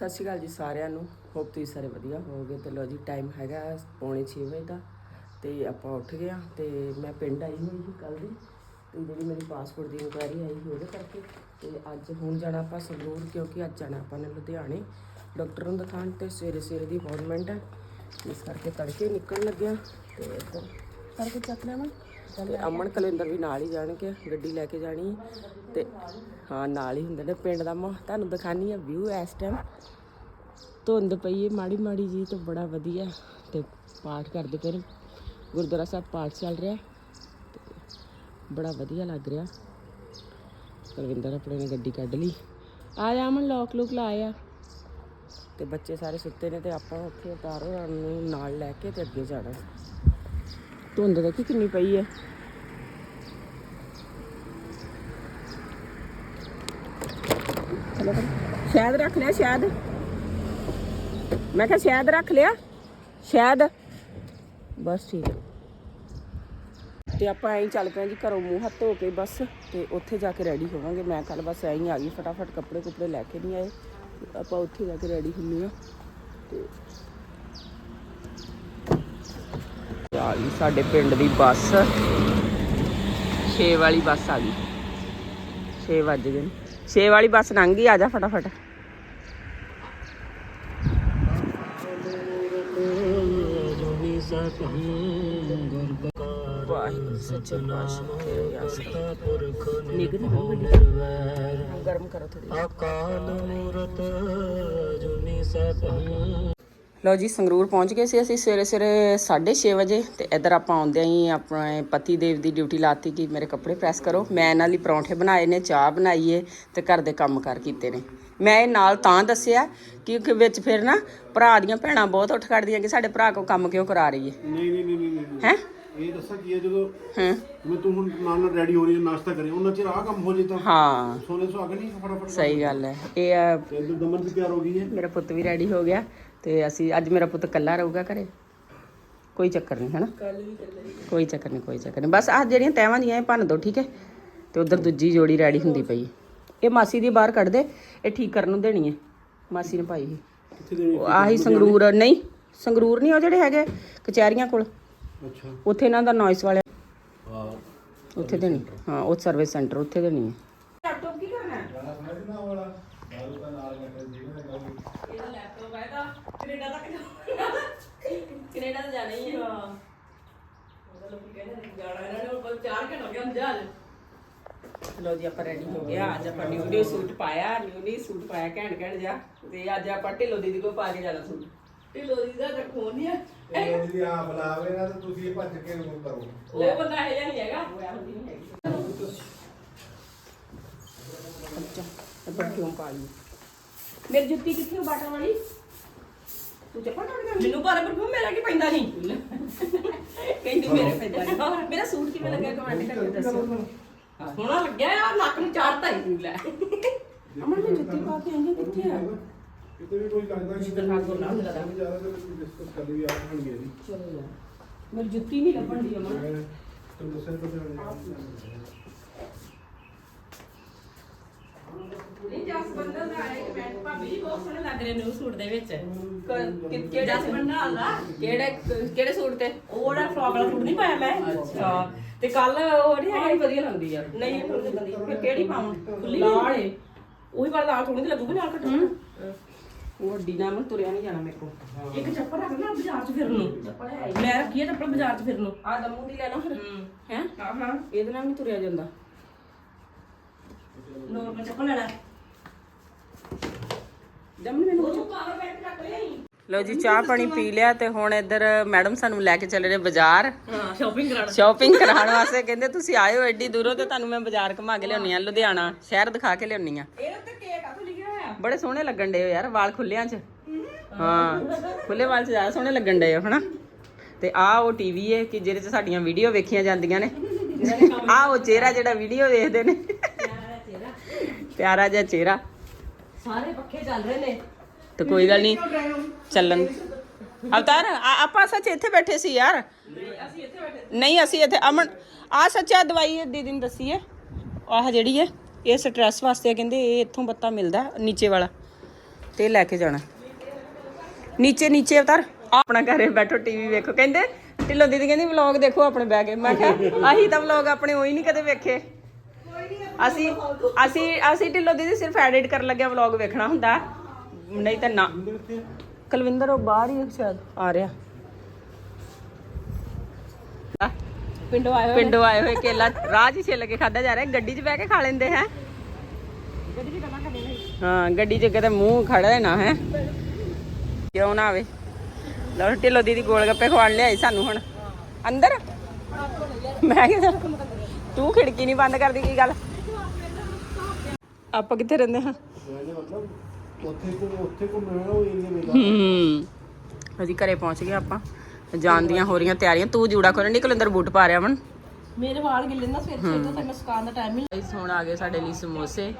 ਸਤਿ ਸ਼੍ਰੀ ਅਕਾਲ ਜੀ ਸਾਰਿਆਂ ਨੂੰ। ਹੋਪ ਤੁਸੀਂ ਸਾਰੇ ਵਧੀਆ ਹੋਵੋਗੇ। ਤੇ ਲੋ ਜੀ ਟਾਈਮ ਹੈਗਾ ਪੌਣੇ 6 ਵਜੇ ਦਾ ਤੇ ਆਪਾਂ ਉੱਠ ਗਏ ਹਾਂ ਤੇ ਮੈਂ ਪਿੰਡ ਆਈ ਹੋਈ ਸੀ ਕੱਲ ਦੀ ਤੇ ਜਿਹੜੀ ਮੇਰੀ ਪਾਸਪੋਰਟ ਦੀ ਇਨਕੁਆਇਰੀ ਆਈ ਸੀ ਉਹਦੇ ਕਰਕੇ ਤੇ ਅੱਜ ਹੁਣ ਜਾਣਾ ਆਪਾਂ ਸੰਗਰੂਰ ਕਿਉਂਕਿ ਅੱਜ ਜਾਣਾ ਆਪਾਂ ਨੇ ਲੁਧਿਆਣੇ। ਡਾਕਟਰ ਨੂੰ ਦਿਖਾਉਣ ਤੇ ਸਵੇਰੇ ਸਵੇਰੇ ਦੀ ਅਪਾਇੰਟਮੈਂਟ ਹੈ। ਇਸ ਕਰਕੇ ਤੜਕੇ ਨਿਕਲਣ ਲੱਗਿਆ ਤੇ ਇੱਧਰ ਕਰਕੇ ਚੱਕ ਲਿਆ ਮੈਂ ਤੇ ਅਮਨ ਕਲਿੰਦਰ ਵੀ ਨਾਲ ਹੀ ਜਾਣਗੇ ਗੱਡੀ ਲੈ ਕੇ ਜਾਣੀ ਹੈ। ਤੇ ਹਾਂ ਨਾਲ ਹੀ ਹੁੰਦੇ ਨੇ ਪਿੰਡ ਦਾ ਮਾਹ ਤੁਹਾਨੂੰ ਦਿਖਾਣੀ ਆ ਵਿਊ ਇਸ ਟਾਈਮ ਧੁੰਦ ਪਈ ਏ ਮਾੜੀ ਮਾੜੀ ਜੀ ਤੇ ਬੜਾ ਵਧੀਆ। ਤੇ ਪਾਠ ਕਰਦੇ ਪਏ ਗੁਰਦੁਆਰਾ ਸਾਹਿਬ ਪਾਠ ਚੱਲ ਰਿਹਾ। ਬੜਾ ਵਧੀਆ ਲੱਗ ਰਿਹਾ। ਕੁਲਵਿੰਦਰ ਆਪਣੇ ਨੇ ਗੱਡੀ ਕੱਢ ਲਈ। ਆ ਜਾ ਅਮਨ ਲੋਕ ਲੁਕ ਲਾਇਆ ਤੇ ਬੱਚੇ ਸਾਰੇ ਸੁੱਤੇ ਨੇ ਤੇ ਆਪਾਂ ਉੱਥੇ ਉਤਾਰੋ ਨੂੰ ਨਾਲ ਲੈ ਕੇ ਤੇ ਅੱਗੇ ਜਾਣਾ। ਧੁੰਦ ਦੇਖੀ ਕਿੰਨੀ ਪਈ ਹੈ ਸ਼ਾਇਦ ਰੱਖ ਲਿਆ ਸ਼ਾਇਦ ਮੈਂ ਕਿਹਾ ਸ਼ਾਇਦ ਰੱਖ ਲਿਆ ਸ਼ਾਇਦ ਬਸ ਠੀਕ ਹੈ ਤੇ ਆਪਾਂ ਐਂ ਚੱਲ ਪਏ ਜੀ ਘਰੋਂ ਮੂੰਹ ਹੱਥ ਧੋ ਕੇ ਬਸ, ਤੇ ਉੱਥੇ ਜਾ ਕੇ ਰੈਡੀ ਹੋਵਾਂਗੇ। ਮੈਂ ਕੱਲ ਬਸ ਐਂ ਹੀ ਆ ਗਈ, ਫਟਾਫਟ ਕੱਪੜੇ ਕੁਪੜੇ ਲੈ ਕੇ ਨਹੀਂ ਆਏ। ਆਪਾਂ ਉੱਥੇ ਜਾ ਕੇ ਰੈਡੀ ਹੁੰਨੇ ਆ। ਤੇ ਤੇ ਆ ਗਈ, ਸਾਡੇ ਪਿੰਡ ਦੀ ਬੱਸ। 6 ਵਾਲੀ ਬੱਸ ਆ ਗਈ। 6 ਵੱਜ ਗਏ 6 ਵਾਲੀ ਬੱਸ ਲੰਘ ਗਈ, ਆ ਜਾ ਫਟਾਫਟ। ਵਾਹਿਗੁਰੂ, ਸੱਚੇ ਪਾਤਸ਼ਾਹ ਤੇਰੇ ਆਸਰਾ। ਨਿਗਰ ਗਰਮ ਕਰੋ ਥੋੜੀ ਅਕਾਲ ਮੂਰਤ, ਜੁਨੀ ਸਤਿ ਲਓ ਜੀ ਸੰਗਰੂਰ ਪਹੁੰਚ ਗਏ ਸੀ ਅਸੀਂ ਸਵੇਰੇ ਸਵੇਰੇ 6:30 ਵਜੇ ਤੇ ਇੱਧਰ ਆਪਾਂ ਆਉਂਦੇ ਹੀ ਆਪਣੇ ਪਤੀ ਦੇਵ ਦੀ ਡਿਊਟੀ ਲਾਤੀ ਕਿ ਮੇਰੇ ਕੱਪੜੇ ਪ੍ਰੈਸ ਕਰੋ। ਮੈਂ ਇਹਨਾਂ ਲਈ ਪਰੌਂਠੇ ਬਣਾਏ ਨੇ ਚਾਹ ਬਣਾਈਏ ਤੇ ਘਰ ਦੇ ਕੰਮ ਕਾਰ ਕੀਤੇ ਨੇ। ਮੈਂ ਇਹ ਨਾਲ ਤਾਂ ਦੱਸਿਆ ਕਿਉਂਕਿ ਵਿੱਚ ਫਿਰ ਨਾ ਭਰਾ ਦੀਆਂ ਭੈਣਾਂ ਬਹੁਤ ਉੱਠ ਖੜਦੀਆਂ ਕਿ ਸਾਡੇ ਭਰਾ ਕੋ ਕੰਮ ਕਿਉਂ ਕਰਾ ਰਹੀ ਹੈ ਨਹੀਂ ਨਹੀਂ ਨਹੀਂ ਨਹੀਂ ਹੈ? ਇਹ ਦੱਸਾਂ ਕੀ ਹੈ ਜਦੋਂ ਹਾਂ? ਮੈਂ ਤੂੰ ਹੁਣ ਨਾਲ ਨਾਲ ਰੈਡੀ ਹੋ ਰਹੀ ਹੈ ਨਾਸ਼ਤਾ ਕਰੇ ਉਹਨਾਂ ਚਿਰ ਆਹ ਕੰਮ ਹੋ ਜੇ ਤਾਂ ਹਾਂ। ਸੋਨੇ ਸੁਹਾਗ ਨਹੀਂ ਫਟਾਫਟ ਸਹੀ ਗੱਲ ਹੈ ਇਹ ਆ, ਤੇ ਇੱਧਰ ਦਮਨ ਵੀ ਤਿਆਰ ਹੋ ਗਈ ਹੈ ਮੇਰਾ ਪੁੱਤ ਵੀ ਰੈਡੀ ਹੋ ਗਿਆ। ਤੇ ਅਸੀਂ ਅੱਜ ਮੇਰਾ ਪੁੱਤ ਇਕੱਲਾ ਰਹੂਗਾ ਘਰੇ। ਕੋਈ ਚੱਕਰ ਨਹੀਂ ਹੈਨਾ? ਕੋਈ ਚੱਕਰ ਨਹੀਂ ਕੋਈ ਚੱਕਰ ਨਹੀਂ। ਬਸ ਆਹ ਜਿਹੜੀਆਂ ਤੈਵਾਂ ਦੀਆਂ ਇਹ ਭੰਨ ਦੋ ਠੀਕ ਹੈ? ਤੇ ਉਧਰ ਦੂਜੀ ਜੋੜੀ ਰੈਡੀ ਹੁੰਦੀ ਪਈ। ਹੈ। ਇਹ ਮਾਸੀ ਦੀ ਬਾਹਰ ਕੱਢ ਦੇ ਇਹ ਠੀਕ ਕਰਨ ਨੂੰ ਦੇਣੀ ਹੈ। ਮਾਸੀ ਨੇ ਪਾਈ ਸੀ। ਕਿੱਥੇ ਦੇਣੀ? ਉਹ ਆਹੀ ਸੰਗਰੂਰ ਨਹੀਂ ਸੰਗਰੂਰ ਨਹੀਂ ਉਹ ਜਿਹੜੇ ਹੈਗੇ ਕਚਹਿਰੀਆਂ ਕੋਲ। ਅੱਛਾ। ਉੱਥੇ ਇਹਨਾਂ ਦਾ ਨੋਇਸ ਵਾਲੇ ਹਾਂ। ਉੱਥੇ ਦੇਣੀ। ਹਾਂ ਉਹ ਸਰਵਿਸ ਸੈਂਟਰ ਉੱਥੇ ਦੇਣੀ ਹੈ। ਕੈਨੇਡਾ ਤਾਂ ਜਾਣਾ ਹੀ ਹੈ ਹਾਂ ਉਹਦਾ ਲੋਕੀ ਕਹਿੰਦੇ ਨੇ ਜਾਣਾ ਇਹਨਾਂ ਨੇ ਹੁਣ 4 ਘੰਟੇ ਹੋ ਗਏ ਜਾ ਚਲੋ ਜੀ ਆਪਾਂ ਰੈਡੀ ਹੋ ਗਿਆ ਅੱਜ ਆਪਾਂ ਨਿਊ ਨਿਊ ਸੂਟ ਪਾਇਆ ਨਿਊ ਨਿਊ ਸੂਟ ਪਾਇਆ ਘੈਂਟ ਘੈਂਟ ਜਾ ਤੇ ਅੱਜ ਆਪਾਂ ਢਿੱਲੋ ਦੀਦੀ ਕੋਲ ਪਾ ਕੇ ਜਾਣਾ ਸੂਟ ਢਿੱਲੋ ਦੀਦੀ ਦਾ ਤਾਂ ਖੋਨ ਨਹੀਂ ਹੈ ਇਹ ਜੀ ਆ ਬੁਲਾਵੇ ਨਾ ਤਾਂ ਤੁਸੀਂ ਇਹ ਭੱਜ ਕੇ ਉਹ ਕਰੋ। ਉਹ ਬੰਦਾ ਇਹ ਨਹੀਂ ਹੈਗਾ। ਉਹ ਇਹੋ ਜਿਹੀ ਨਹੀਂ ਹੈਗੀ। ਅੱਛਾ ਇਹ ਪਰਫਿਊਮ ਪਾ ਲਈ ਮੇਰੀ ਜੁੱਤੀ ਕਿੱਥੇ ਉਹ ਬਾਟਾ ਵਾਲੀ? ਤੂੰ ਚੱਪਲ ਕੱਢ ਗਿਆ ਮੈਨੂੰ ਪਰ ਪਰਫਿਊਮ ਮੇਰਾ ਕੀ ਪੈਂਦਾ ਨਹੀਂ? ਕਹਿੰਦੀ ਮੇਰੇ ਪੈਂਦਾ ਨਹੀਂ। ਮੇਰਾ ਸੂਟ ਕਿਵੇਂ ਲੱਗਿਆ ਕਮੈਂਟ ਕਰਕੇ ਦੱਸੋ। ਸੋਹਣਾ ਲੱਗਿਆ ਯਾਰ ਨੱਕ ਨੂੰ ਚਾੜਤਾ ਹੀ ਤੂੰ ਲੈ। ਅਮਨ ਮੈਂ ਜੁੱਤੀ ਪਾ ਕੇ ਆਈ ਹਾਂ ਕਿੱਥੇ ਆ? ਕਿਤੇ ਵੀ ਕੋਈ ਲੱਗਦਾ ਨਹੀਂ। ਜਿੱਦਾਂ ਹਾਥ ਕੋਲ ਨਾ ਹੁੰਦਾ ਤਾਂ। ਜ਼ਿਆਦਾ ਤੇ ਡਿਸਕਸ ਕਰ ਲਈ ਆਪ ਬਣ ਗਏ ਜੀ ਚਲੋ ਯਾਰ। ਮੇਰੀ ਜੁੱਤੀ ਨਹੀਂ ਲੱਭਣ ਦੀ ਅਮਨ। ਤਾਂ ਨਹੀਂ। ਜਸ ਬੰਦਲ ਭਾਬੀ ਬਹੁਤ ਸੋਹਣੇ ਲੱਗ ਰਹੇ ਨੇ ਸੂਟ ਦੇ ਵਿੱਚ ਕਿਹੜੇ ਜਸ ਬੰਦਲ ਦਾ ਕਿਹੜੇ ਕਿਹੜੇ ਸੂਟ ਤੇ? ਉਹੜਾ ਫਰੋਕ ਵਾਲਾ ਸੂਟ ਨਹੀਂ ਪਾਇਆ ਮੈਂ। ਅੱਛਾ। ਤੇ ਕੱਲ ਉਹ ਨਹੀਂ ਹੈਗੀ ਵਧੀਆ ਲੱਗਦੀ ਯਾਰ ਨਹੀਂ ਉਹ ਲੱਗਦੀ ਫਿਰ ਕਿਹੜੀ ਪਾਵਾਂ? ਖੁੱਲੀ ਲਾਲ ਏ। ਉਹੀ ਵਾਲਾ ਲਾਲ ਥੋੜੀ ਲੱਗੂਗੀ ਨਾਲ ਕੱਟਣਾ। ਉਹ ਡੀ ਨਾਲ ਮੈਂ ਤੁਰਿਆ ਨਹੀਂ ਜਾਣਾ ਮੇਰੇ ਕੋਲ। ਇੱਕ ਚੱਪਲ ਰੱਖ ਨਾ ਬਾਜ਼ਾਰ 'ਚ ਫਿਰਨ ਨੂੰ। ਮੈਂ ਰੱਖੀ ਹੈ ਚੱਪਲ ਬਾਜ਼ਾਰ 'ਚ ਫਿਰਨ ਨੂੰ। ਆ ਦਮੂ ਦੀ ਲੈ ਲਾ ਫਿਰ। ਹੈ। ਹਾਂ? ਹਾਂ ਇਹਦੇ ਨਾਲ ਨਹੀਂ ਤੁਰਿਆ ਜਾਂਦਾ। ਨੋਰ ਮੈਂ ਚੱਪਲ ਲੈ ਲੈ। ਜਮਨ ਮੈਨੂੰ ਉਹ ਪਾਵਰ ਬੈਂਕ ਰੱਖ ਲਈ। ਲਓ ਜੀ ਚਾਹ ਪਾਣੀ ਪੀ ਲਿਆ ਤੇ ਹੁਣ ਇੱਧਰ ਮੈਡਮ ਸਾਨੂੰ ਲੈ ਕੇ ਚੱਲੇ ਨੇ ਬਾਜ਼ਾਰ। ਹਾਂ ਸ਼ਾਪਿੰਗ ਕਰਾਉਣਾ ਸ਼ਾਪਿੰਗ ਕਰਾਉਣ ਵਾਸਤੇ। ਕਹਿੰਦੇ ਤੁਸੀਂ ਆਇਓ ਐਡੀ ਦੂਰੋਂ ਤੇ ਤੁਹਾਨੂੰ ਮੈਂ ਬਾਜ਼ਾਰ ਘੁਮਾ ਕੇ ਲਿਆਉਣੀ ਆ ਲੁਧਿਆਣਾ ਸ਼ਹਿਰ ਦਿਖਾ ਕੇ ਲਿਆਉਣੀ ਆ। ਇਹਦੇ ਤੇ ਕੇਕ ਆ ਲਿਖਿਆ ਹੋਇਆ? ਬੜੇ ਸੋਹਣੇ ਲੱਗਣ ਡੇ ਯਾਰ ਵਾਲ ਖੁੱਲਿਆਂ 'ਚ। ਹਾਂ ਖੁੱਲੇ ਵਾਲ 'ਚ ਜ਼ਿਆਦਾ ਸੋਹਣੇ ਲੱਗਣ ਡੇ ਹਨਾ? ਤੇ ਆ ਉਹ ਟੀਵੀ ਹੈ ਕਿ ਜਿਹਦੇ 'ਚ ਸਾਡੀਆਂ ਵੀਡੀਓ ਵੇਖੀਆਂ ਜਾਂਦੀਆਂ ਨੇ। ਆ ਉਹ ਚਿਹਰਾ ਜਿਹੜਾ ਵੀਡੀਓ ਵੇਖਦੇ ਨੇ। ਪਿਆਰਾ ਜਿਹਾ ਚਿਹਰਾ। ਸਾਰੇ ਪੱਖੇ ਚੱਲ ਰਹੇ ਨੇ। ਤੇ ਕੋਈ ਗੱਲ ਨਹੀਂ ਚੱਲਣ। ਅਵਤਾਰ ਆ- ਆਪਾਂ ਸੱਚ ਇੱਥੇ ਬੈਠੇ ਸੀ ਯਾਰ। ਨਹੀਂ ਅਸੀਂ ਇੱਥੇ ਅਮਨ ਆ ਸੱਚਾ ਦਵਾਈ ਇਹ ਦੀਦੀ ਨੇ ਦੱਸੀ ਹੈ। ਆਹ ਜਿਹੜੀ ਹੈ ਇਹ ਸਟ੍ਰੈਸ ਵਾਸਤੇ ਕਹਿੰਦੇ ਇਹ ਇੱਥੋਂ ਬੱਤਾ ਮਿਲਦਾ ਨੀਚੇ ਵਾਲਾ। ਤੇ ਲੈ ਕੇ ਜਾਣਾ। ਨੀਚੇ ਨੀਚੇ ਉਤਰ ਆਪਣਾ ਘਰੇ ਬੈਠੋ ਟੀਵੀ ਵੇਖੋ। ਕਹਿੰਦੇ ਢਿੱਲੋਂ ਦੀਦੀ ਕਹਿੰਦੀ ਵਲੌਗ ਦੇਖੋ ਆਪਣੇ ਬਹਿ ਕੇ। ਮੈਂ ਕਿਹਾ ਆਹੀ ਤਾਂ ਵਲੌਗ ਆਪਣੇ ਹੋਈ ਨਹੀਂ ਕਦੇ ਵੇਖੇ। ਅਸੀਂ ਅਸੀਂ ਅਸੀਂ ਢਿੱਲੋਂ ਦੀਦੀ ਸਿਰਫ ਐਡਿਟ ਕਰਨ ਲੱਗਿਆ ਵਲੌਗ ਵੇਖਣਾ ਹੁੰਦਾ। ਨਹੀਂ ਤਾਂ ਨਾ। ਕੁਲਵਿੰਦਰ ਉਹ ਬਾਹਰ ਹੀ ਸ਼ਾਇਦ। ਆ ਰਿਹਾ। ਪਿੰਡੋਂ ਆਏ ਪਿੰਡੋਂ ਆਏ ਹੋਏ ਕੇਲਾ। ਰਾਹ 'ਚ ਹੀ ਛਿੱਲ ਕੇ ਖਾਦਾ ਜਾ ਰਿਹਾ। ਗੱਡੀ 'ਚ ਬਹਿ ਕੇ ਖਾ ਲੈਂਦੇ ਹੈ। ਗੱਡੀ 'ਚ ਗੱਲਾਂ ਕਰਨੀਆਂ ਨਹੀਂ ਹਾਂ ਗੱਡੀ 'ਚ ਕਿਤੇ ਮੂੰਹ ਖੜਾ ਨਾ ਹੈ। ਕਿਉਂ ਨਾ ਆਵੇ। ਲਓ ਢਿੱਲੋਂ ਦੀਦੀ ਗੋਲ ਗੱਪੇ ਖਵਾਣ ਲਿਆਈ ਸਾਨੂੰ ਹੁਣ। ਅੰਦਰ? ਮੈਂ ਕਿਹਾ ਤੂੰ ਖਿੜਕੀ ਨਹੀਂ ਬੰਦ ਕਰਦੀ ਕੀ ਗੱਲ? ਆਪਾਂ ਕਿੱਥੇ ਰਹਿੰਦੇ ਹਾਂ? ਇਹਦੇ ਮਤਲਬ ਉੱਥੇ ਕੋ ਉੱਥੇ ਕੋ ਮਿਲਣਾ ਉਹ ਏਰੀਆ ਮੇਰਾ ਹੂੰ। ਅਸੀਂ ਘਰੇ ਪਹੁੰਚ ਗਏ ਆਪਾਂ। ਜਾਣ ਦੀਆਂ ਹੋ ਰਹੀਆਂ ਤਿਆਰੀਆਂ। ਤੂੰ ਜੂੜਾ ਖੋਲਣ ਦੀ ਕੁਲਿੰਦਰ ਬੂਟ ਪਾ ਰਿਹਾ ਮਨ ਮੇਰੇ ਵਾਲ ਗਿੱਲੇ ਨਾ ਸਵੇਰ ਸਵੇਰ ਤੋਂ ਮੈਂ ਸੁਕਾਉਣ ਦਾ ਟਾਈਮ ਹੀ ਗਾਇਸ ਹੁਣ ਆ ਗਏ ਸਾਡੇ ਲਈ ਸਮੋਸੇ।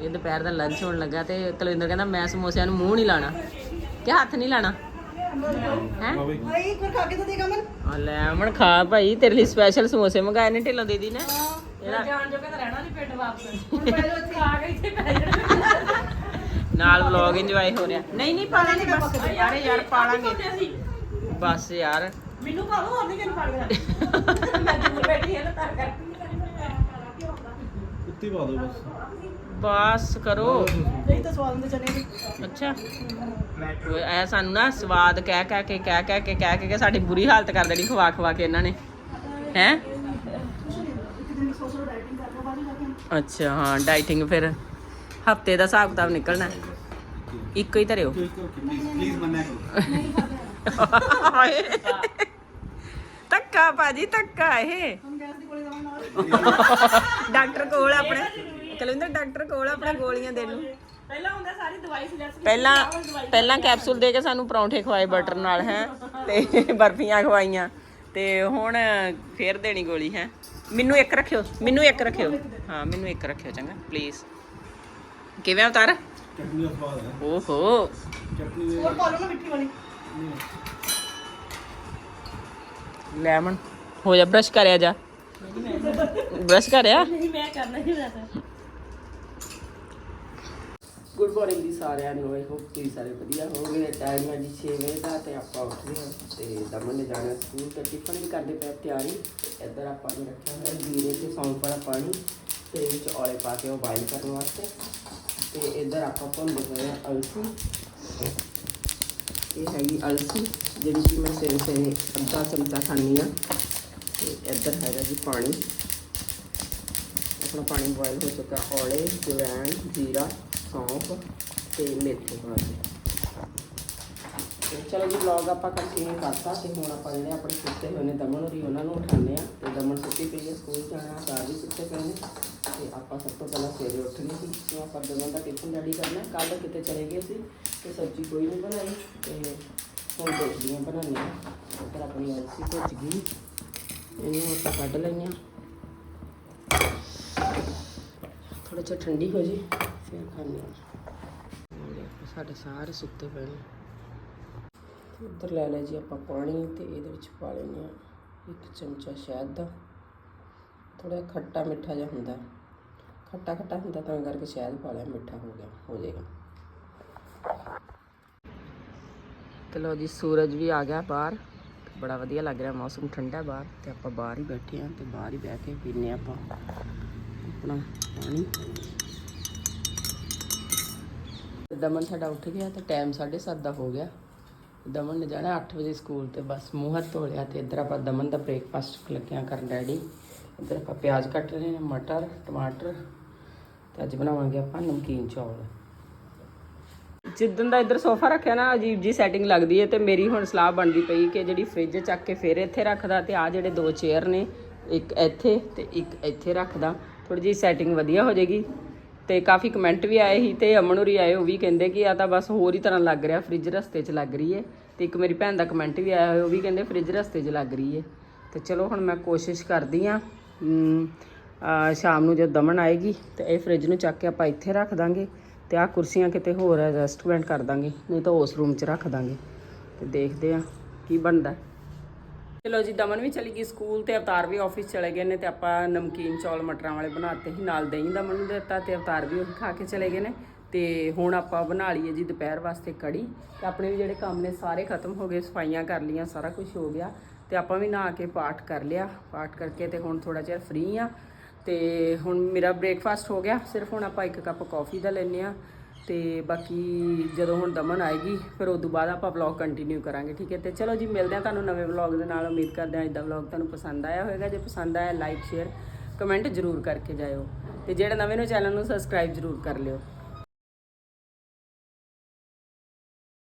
ਇਹ ਦੁਪਹਿਰ ਦਾ ਲੰਚ ਹੋਣ ਲੱਗਾ ਤੇ ਕੁਲਵਿੰਦਰ ਕਹਿੰਦਾ ਮੈਂ ਸਮੋਸਿਆਂ ਨੂੰ ਮੂੰਹ ਨਹੀਂ ਲਾਣਾ। ਕਿ ਹੱਥ ਨਹੀਂ ਲਾਣਾ? ਹੈ? ਭਾਈ ਇੱਕ ਵਾਰ ਖਾ ਕੇ ਤਾਂ ਦੇਖ ਅਮਨ। ਆ ਲੈ ਅਮਨ ਖਾ ਭਾਈ। ਤੇਰੇ ਲਈ ਸਪੈਸ਼ਲ ਸਮੋਸੇ ਮੰਗਾਏ ਨੇ ਢਿੱਲੋਂ ਦੀਦੀ ਨੇ। ਜਾਣ ਜੋਗਾ ਤਾਂ ਰਹਿਣਾ ਨਹੀਂ ਪਿੰਡ ਵਾਪਸ। ਹੁਣ ਪਹਿਲਾਂ ਇੱਥੇ ਆ ਕੇ ਇੱਥੇ ਪੈ ਜਾਣਾ। ਨਾਲ ਵਲੌਗ ਇੰਜੋਏ ਹੋ ਰਿਹਾ। ਨਹੀਂ ਨਹੀਂ ਪਾਲਾਂਗੇ ਬਸ। ਯਾਰ ਯਾਰ ਪਾਲਾਂਗੇ। ਬਸ ਯਾਰ। ਮੈਨੂੰ ਪਾ ਲਓ ਹੋਰ ਨਹੀਂ ਕਿਹਨੂੰ ਪਾ ਲੈਣਾ ਮੈਂ ਦੂਰ ਬੈਠੀ ਹਾਂ ਨਾ ਤਾਂ ਕਰਕੇ। ਉੱਤੀ ਪਾ ਦਿਓ ਬਸ। ਬਸ ਕਰੋ। ਨਹੀਂ ਤਾਂ ਸਵਾਦ ਹੁੰਦੇ ਚਨੇ ਦੀ ਅੱਛਾ। ਐ ਸਾਨੂੰ ਨਾ ਸਵਾਦ ਕਹਿ ਕਹਿ ਕੇ ਕਹਿ ਕਹਿ ਕੇ ਕਹਿ ਕਹਿ ਕੇ ਸਾਡੀ ਬੁਰੀ ਹਾਲਤ ਕਰ ਦੇਣੀ ਖਵਾ ਖਵਾ ਕੇ ਇਹਨਾਂ ਨੇ। ਹੈ? ਅੱਛਾ, ਹਾਂ ਡਾਈਟਿੰਗ ਫਿਰ ਹਫ਼ਤੇ ਦਾ ਹਿਸਾਬ ਕਿਤਾਬ ਨਿਕਲਣਾ। ਇੱਕੋ ਹੀ ਧਰਿਓ। ਪਲੀਜ਼ ਮੰਨਿਆ ਹਾਏ। ਧੱਕਾ ਭਾਜੀ, ਧੱਕਾ ਇਹ। ਡਾਕਟਰ ਕੋਲ ਆਪਣੇ, ਕਲਵਿੰਦਰ, ਡਾਕਟਰ ਕੋਲ ਆਪਣੇ ਗੋਲੀਆਂ ਦੇਣ ਨੂੰ ਪਹਿਲਾਂ ਹੁੰਦਾ ਸਾਰੀ ਦਵਾਈ ਸੀ ਪਹਿਲਾਂ ਪਹਿਲਾਂ ਕੈਪਸੂਲ ਦੇ ਕੇ ਸਾਨੂੰ ਪਰੌਂਠੇ ਖਵਾਏ ਬਟਰ ਨਾਲ, ਹੈ, ਤੇ ਬਰਫੀਆਂ ਖਵਾਈਆਂ। ਤੇ ਹੁਣ ਫੇਰ ਦੇਣੀ ਗੋਲੀ, ਹੈ। ਮੈਨੂੰ ਇੱਕ ਰੱਖਿਓ ਮੈਨੂੰ ਇੱਕ ਰੱਖਿਓ। ਹਾਂ ਮੈਨੂੰ ਇੱਕ ਰੱਖਿਓ ਚੰਗਾ ਪਲੀਜ਼ ਕਿਵੇਂ ਉਤਾਰ? ਚਟਨੀ ਦਾ ਸਵਾਦ ਹੈ। ਓਹੋ। ਚਟਨੀ ਦੇ ਹੋਰ ਪਾ ਲਓ ਨਾ ਮਿੱਠੀ ਵਾਲੀ। ਲੈਮਨ ਹੋ ਜਾ ਬ੍ਰਸ਼ ਕਰਿਆ ਜਾ। ਬ੍ਰਸ਼ ਕਰਿਆ ਨਹੀਂ ਮੈਂ ਕਰਨਾ ਹੀ ਤਾਂ। ਗੁੱਡ ਮਾਰਨਿੰਗ ਜੀ ਸਾਰਿਆਂ ਨੂੰ ਆਈ ਹੋਪ ਤੁਸੀਂ ਸਾਰੇ ਵਧੀਆ ਹੋਵੋਗੇ ਟਾਈਮ ਹੈ ਜੀ 6 ਵਜੇ ਦਾ ਤੇ ਆਪਾਂ ਉੱਠਦੇ ਹਾਂ ਤੇ ਦਮਨ ਨੇ ਜਾਣਾ ਸਕੂਲ ਤੇ ਟਿਫਨ ਵੀ ਕਰਦੇ ਪਏ ਤਿਆਰੀ। ਤੇ ਇੱਧਰ ਆਪਾਂ ਨੇ ਰੱਖਿਆ ਹੋਇਆ ਜੀਰੇ ਤੇ ਸੌਂਫ ਵਾਲਾ ਪਾਣੀ ਤੇ ਵਿੱਚ ਔਲੇ ਪਾ ਕੇ ਉਹ ਬਾਈਲ ਕਰਨ ਵਾਸਤੇ। ਤੇ ਇੱਧਰ ਆਪਾਂ ਭੁੰਨਦੇ ਪਏ ਹਾਂ ਅਲਸੀ। ਇਹ ਹੈਗੀ ਅਲਸੀ, ਜਿਹੜੀ ਕਿ ਮੈਂ ਸਵੇਰੇ ਸਵੇਰੇ ਅੱਧਾ ਚਮਚਾ ਖਾਂਦੀ ਆ ਤੇ ਇੱਧਰ ਹੈਗਾ ਜੀ ਪਾਣੀ। ਆਪਣਾ ਪਾਣੀ ਬੋਇਲ ਹੋ ਚੁੱਕਾ, ਔਲੇ, ਜਵੈਣ, ਜੀਰਾ। ਸੌਂਫ ਤੇ ਮੇਥੇ ਪਾ ਕੇ। ਚਲੋ ਜੀ ਵਲੌਗ ਆਪਾਂ ਕੰਟੀਨਿਊ ਕਰਤਾ ਤੇ ਹੁਣ ਆਪਾਂ ਜਿਹੜੇ ਆਪਣੇ ਸੁੱਤੇ ਹੋਏ ਨੇ ਦਮਨ ਹੋਰੀ, ਉਹਨਾਂ ਨੂੰ ਉਠਾਉਂਦੇ ਆ ਤੇ ਦਮਨ ਸੁੱਤੀ ਪਈ ਹੈ, ਸਕੂਲ ਜਾਣਾ ਸਾਰ ਵੀ ਸੁੱਤੇ ਪਏ ਨੇ। ਤੇ ਆਪਾਂ ਸਭ ਤੋਂ ਪਹਿਲਾਂ ਸਵੇਰੇ ਉੱਠ ਗਏ ਸੀ, ਤੇ ਆਪਾਂ ਦਮਨ ਦਾ ਟਿਫਨ ਰੈਡੀ ਕਰਨਾ ਕੱਲ ਕਿਤੇ ਚਲੇ ਗਏ ਸੀ, ਤੇ ਸਬਜ਼ੀ ਕੋਈ ਨਹੀਂ ਬਣਾਈ, ਤੇ ਹੁਣ ਦੇਖਦੀ ਹਾਂ ਬਣਾਉਣੀ ਆ ਉੱਧਰ ਆਪਣੀ ਅਲਸੀ ਭੁੱਜ ਗਈ। ਇਹਨੂੰ ਆਪਾਂ ਕੱਢ ਲਈਆਂ ਥੋੜਾ ਜਿਹਾ ਠੰਡੀ ਹੋ ਜੇ। ਫਿਰ ਖਾਂਦੇ ਹਾਂ ਸਾਡੇ ਸਾਰੇ ਸੁੱਤੇ ਪਏ ਨੇ। ਉੱਧਰ ਲੈ ਲਿਆ ਜੀ ਆਪਾਂ ਪਾਣੀ ਤੇ ਇਹਦੇ ਵਿੱਚ ਪਾ ਲੈਂਦੇ ਹਾਂ। ਇੱਕ ਚਮਚਾ ਸ਼ਹਿਦ ਦਾ। ਥੋੜਾ ਖੱਟਾ ਮਿੱਠਾ ਜਿਹਾ ਹੁੰਦਾ। ਖੱਟਾ ਖੱਟਾ ਹੁੰਦਾ ਤਾਂ ਕਰਕੇ ਸ਼ਹਿਦ ਪਾ ਲਿਆ, ਮਿੱਠਾ ਹੋ ਗਿਆ, ਹੋ ਜਾਏਗਾ। ਤੇ ਲੋ ਜੀ, ਸੂਰਜ ਵੀ ਆ ਗਿਆ ਬਾਹਰ। ਬੜਾ ਵਧੀਆ ਲੱਗ ਰਿਹਾ ਮੌਸਮ, ਠੰਡਾ ਬਾਹਰ। ਤੇ ਆਪਾਂ ਬਾਹਰ ਹੀ ਬੈਠੇ ਹਾਂ ਤੇ ਬਾਹਰ ਹੀ ਬਹਿ ਕੇ ਪੀਨੇ ਆਪਾਂ ਆਪਣਾ ਪਾਣੀ। ਦਮਨ ਸਾਡਾ ਉੱਠ ਗਿਆ ਤੇ ਟਾਈਮ 7:30 ਦਾ ਹੋ ਗਿਆ। ਦਮਨ ਨੇ ਜਾਣਾ 8 ਵਜੇ ਸਕੂਲ ਤੇ ਬਸ ਮੂੰਹ ਹੱਥ ਧੋ ਲਿਆ ਤੇ ਇੱਧਰ ਆਪਾਂ ਦਮਨ ਦਾ ਬ੍ਰੇਕਫਾਸਟ ਲੱਗਿਆ ਕਰਨ ਡੈਡੀ। ਇੱਧਰ ਆਪਾਂ ਪਿਆਜ਼ ਕੱਟ ਰਹੇ ਨੇ ਮਟਰ, ਟਮਾਟਰ ਤੇ ਅੱਜ ਬਣਾਵਾਂਗੇ ਆਪਾਂ ਨਮਕੀਨ ਚੌਲ। ਜਿੱਦਣ ਦਾ ਇੱਧਰ ਸੋਫਾ ਰੱਖਿਆ ਨਾ, ਅਜੀਬ ਜੀ ਸੈਟਿੰਗ ਲੱਗਦੀ ਹੈ ਤੇ ਮੇਰੀ ਹੁਣ ਸਲਾਹ ਬਣਦੀ ਪਈ ਕਿ ਜਿਹੜੀ ਫ੍ਰਿਜ ਚੱਕ ਕੇ ਫੇਰ ਇੱਥੇ ਰੱਖਦਾ ਤੇ ਆ ਜਿਹੜੇ ਦੋ ਚੇਅਰ ਨੇ, ਇੱਕ ਇੱਥੇ ਤੇ ਇੱਕ ਇੱਥੇ ਰੱਖਦਾ। ਥੋੜੀ ਜਿਹੀ ਸੈਟਿੰਗ ਵਧੀਆ ਹੋ ਜਾਏਗੀ। ਤੇ ਕਾਫੀ ਕਮੈਂਟ ਵੀ ਆਏ ਸੀ ਤੇ ਅਮਨ ਹੋਰੀ ਆਏ, ਉਹ ਵੀ ਕਹਿੰਦੇ ਕਿ ਆ ਤਾਂ ਬਸ ਹੋਰ ਹੀ ਤਰ੍ਹਾਂ ਲੱਗ ਰਿਹਾ ਫ੍ਰਿਜ ਰਸਤੇ 'ਚ ਲੱਗ ਰਹੀ ਹੈ। ਤੇ ਇੱਕ ਮੇਰੀ ਭੈਣ ਦਾ ਕਮੈਂਟ ਵੀ ਆਇਆ ਹੋਇਆ, ਉਹ ਵੀ ਕਹਿੰਦੇ ਫ੍ਰਿਜ ਰਸਤੇ 'ਚ ਲੱਗ ਰਹੀ ਹੈ। ਤੇ ਚਲੋ ਹੁਣ ਮੈਂ ਕੋਸ਼ਿਸ਼ ਕਰਦੀ ਆ ਸ਼ਾਮ ਨੂੰ ਜਦ ਦਮਨ ਆਏਗੀ, ਤੇ ਇਹ ਫ੍ਰਿਜ ਨੂੰ ਚੱਕ ਕੇ ਆਪਾਂ ਇੱਥੇ ਰੱਖ ਦਾਂਗੇ ਤੇ ਆਹ ਕੁਰਸੀਆਂ ਕਿਤੇ ਹੋਰ ਐਡਜਸਟਮੈਂਟ ਕਰ ਦਾਂਗੇ, ਨਹੀਂ ਤਾਂ ਉਸ ਰੂਮ 'ਚ ਰੱਖ ਦਾਂਗੇ। ਤੇ ਦੇਖਦੇ ਆ ਕੀ ਬਣਦਾ। ਚਲੋ ਜੀ, ਦਮਨ ਵੀ ਚਲੀ ਗਈ ਸਕੂਲ ਤੇ ਅਵਤਾਰ ਵੀ ਆਫਿਸ ਚਲੇ ਗਏ ਨੇ ਤੇ ਆਪਾਂ ਨਮਕੀਨ, ਚੌਲ, ਮਟਰਾਂ ਵਾਲੇ ਬਣਾਤੇ ਸੀ, ਨਾਲ ਦਹੀਂ ਦਮਨ ਨੂੰ ਦਿੱਤਾ ਤੇ ਅਵਤਾਰ ਵੀ ਉਹੀ ਖਾ ਕੇ ਚਲੇ ਗਏ ਨੇ। ਤੇ ਹੁਣ ਆਪਾਂ ਬਣਾ ਲਈਏ ਜੀ ਦੁਪਹਿਰ ਵਾਸਤੇ ਕੜੀ ਤੇ ਆਪਣੇ ਵੀ ਜਿਹੜੇ ਕੰਮ ਨੇ ਸਾਰੇ ਖਤਮ ਹੋ ਗਏ, ਸਫਾਈਆਂ ਕਰ ਲੀਆਂ ਸਾਰਾ ਕੁਝ ਹੋ ਗਿਆ। ਤੇ ਆਪਾਂ ਵੀ ਨਹਾ ਕੇ ਪਾਠ ਕਰ ਲਿਆ, ਪਾਠ ਕਰਕੇ ਤੇ ਹੁਣ ਥੋੜਾ ਚਿਰ ਫ੍ਰੀ ਆ। ਤੇ ਹੁਣ ਮੇਰਾ ਬ੍ਰੇਕਫਾਸਟ ਹੋ ਗਿਆ, ਸਿਰਫ ਹੁਣ ਆਪਾਂ ਇੱਕ ਕੱਪ ਕਾਫੀ ਦਾ ਲੈਨੇ ਆ ਤੇ ਬਾਕੀ ਜਦੋਂ ਹੁਣ ਦਮਨ ਆਏਗੀ, ਫਿਰ ਉਸ ਤੋਂ ਬਾਅਦ ਆਪਾਂ ਵਲੌਗ ਕੰਟੀਨਿਊ ਕਰਾਂਗੇ, ਠੀਕ ਹੈ? ਤੇ ਚਲੋ ਜੀ, ਮਿਲਦੇ ਆ ਤੁਹਾਨੂੰ ਨਵੇਂ ਵਲੌਗ ਦੇ ਨਾਲ। ਉਮੀਦ ਕਰਦੇ ਆ ਇਦਾਂ ਵਲੌਗ ਤੁਹਾਨੂੰ ਪਸੰਦ ਆਇਆ ਹੋਵੇਗਾ। ਜੇ ਪਸੰਦ ਆਇਆ ਲਾਈਕ ਸ਼ੇਅਰ ਕਮੈਂਟ ਜ਼ਰੂਰ ਕਰਕੇ ਜਾਇਓ। ਤੇ ਜਿਹੜਾ ਨਵੇਂ ਨੂੰ ਚੈਨਲ ਨੂੰ ਸਬਸਕ੍ਰਾਈਬ ਜ਼ਰੂਰ ਕਰ ਲਿਓ।